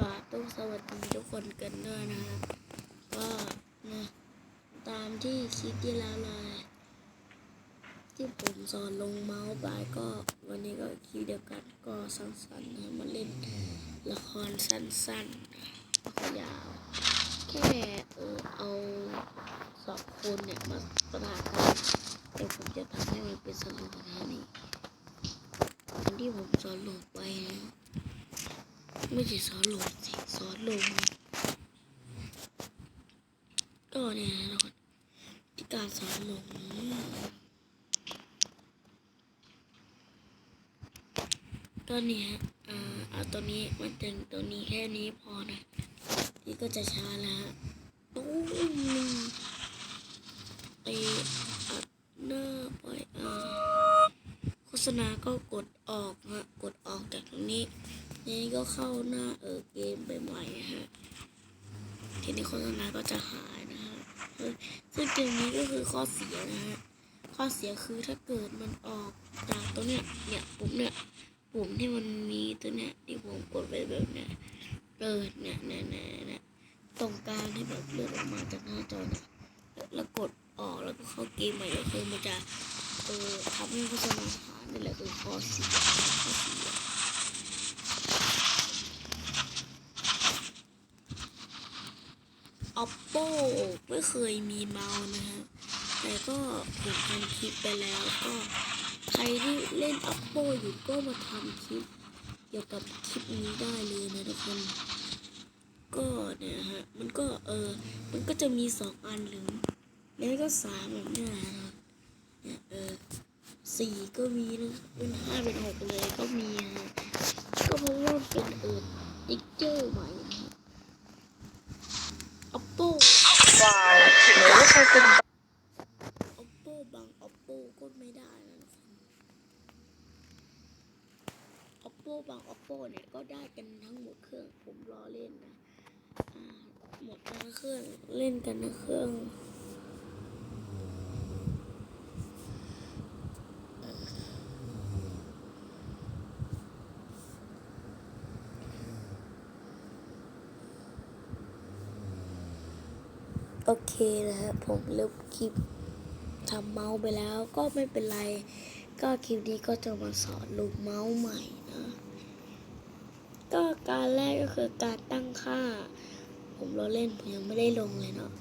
ก็ต้องสวัสดีทุกคนกันด้วยนะครับ ก็นะตามที่คลิปที่แล้วเลยที่ผมสอนลงเมาส์ไปก็วันนี้ก็คลิปเดียวกันก็สั้นๆนะมาเล่นละครสั้นๆละครยาวแค่เออเอาสองคนเนี่ยมาประทะกันเดี๋ยวผมจะทำให้มันเป็นสนุกนะนี่อันที่ผมสอนลงไปนะ ไม่ใช่สอนลงสิสอนลงก็เนี่ยนะคนที่การสอนลงก็เนี่ยอ่าเอาตัวนี้มาถึงตัวนี้แค่นี้พอนะนี่ก็จะช้าแล้วฮะตุ้มนึ่งไปอัดหน้าไปอ่าโฆษณาก็กดออกฮะกดออกจากตรงนี้ นี้ก็เข้าหน้าเออเกมไปใหม่ฮะทีนี้โฆษณาก็จะหายนะฮะซึ่งเกมนี้ก็คือข้อเสียนะฮะข้อเสียคือถ้าเกิดมันออกจากตัวเนี้ยเนี่ยปุ่มเนี่ยปุ่มที่มันมีตัวเนี้ยที่ผมกดไปแบบเนี้ยเปิดเนี่ยเนี่ยเนี่ยเนี่ยตรงกลางที่แบบเลื่อนออกมาจากหน้าจอเนี่ยแล้วแล้วกดออกแล้วก็เข้าเกมใหม่ก็คือมันจะเออทำให้โฆษณาหายนี่แหละคือข้อเสียข้อเสีย oppo ไม่เคยมีเมาส์นะฮะ แต่ก็ผมทำคลิปไปแล้วก็ใครที่เล่น oppo อยู่ก็มาทำคลิปเกี่ยวกับคลิปนี้ได้เลยนะทุกคนก็เนี่ยฮะ มันก็เออ มันก็จะมีสองอันหรือแล้วก็สามแบบนี้นะเนี่ยเออสี่ก็มีนะเป็นห้าเป็นหกเลยก็มีฮะก็เพราะว่าเป็นเออติ๊กเจอร์ใหม่นะฮะ oppo Wow, this has been oppo บาง oppo ก็ไม่ได้นะทุกคน oppo บาง oppo เนี่ยก็ได้กันทั้งหมดเครื่องผมรอเล่นนะหมดทั้งเครื่องเล่นกันทั้งเครื่อง โอเคนะฮะผมลบคลิปทำเมาส์ไปแล้วก็ไม่เป็นไร ก็คลิปนี้ก็จะมาสอนลูกเมาส์ใหม่นะก็การแรกก็คือการตั้งค่า ผมเราเล่นผมยังไม่ได้ลงเลยเนาะ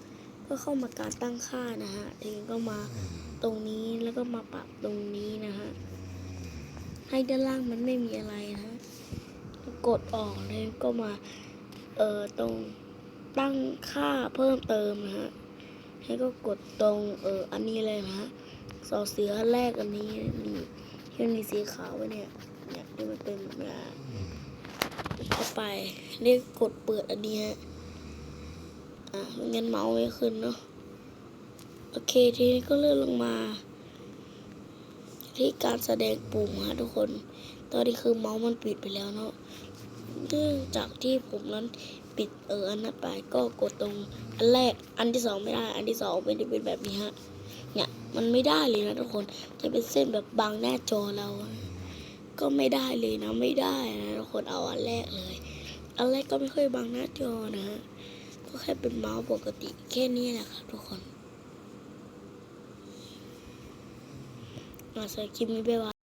ก็เข้ามาการตั้งค่านะฮะทีนี้ก็มาตรงนี้แล้วก็มาปรับตรงนี้นะฮะให้ด้านล่างมันไม่มีอะไรนะฮะกดออกเลยก็มาเอ่อตรง ตั้งค่าเพิ่มเติมนะฮะให้ก็กดตรงเอออันนี้เลยนะฮะสอเสือแรกอันนี้นี่ที่มีสีขาวไว้เนี่ยเนี่ยที่มันเป็นแบบนี้เข้าไปเรียกกดเปิดอันนี้ฮะอะไม่งั้นเมาส์ไม่ขึ้นเนาะโอเคทีนี้ก็เลื่อนลงมา ที่การแสดงปุ่มฮะทุกคน ตอนนี้คือเมาส์มันปิดไปแล้วเนาะเนื่องจากที่ผมนั้น ปิดเอออันนั้นไปก็กดตรงอันแรกอันที่สองไม่ได้ อันที่สองไม่ได้เป็นแบบนี้ฮะเนี่ยมันไม่ได้เลยนะทุกคนจะเป็นเส้นแบบบังหน้าจอเรา ก็ไม่ได้เลยนะไม่ได้นะทุกคนเอาอันแรกเลย อันแรกก็ไม่ค่อยบังหน้าจอนะก็แค่เป็นเมาส์ปกติแค่นี้แหละครับทุกคนมาสำหรับคลิปนี้ไปว่า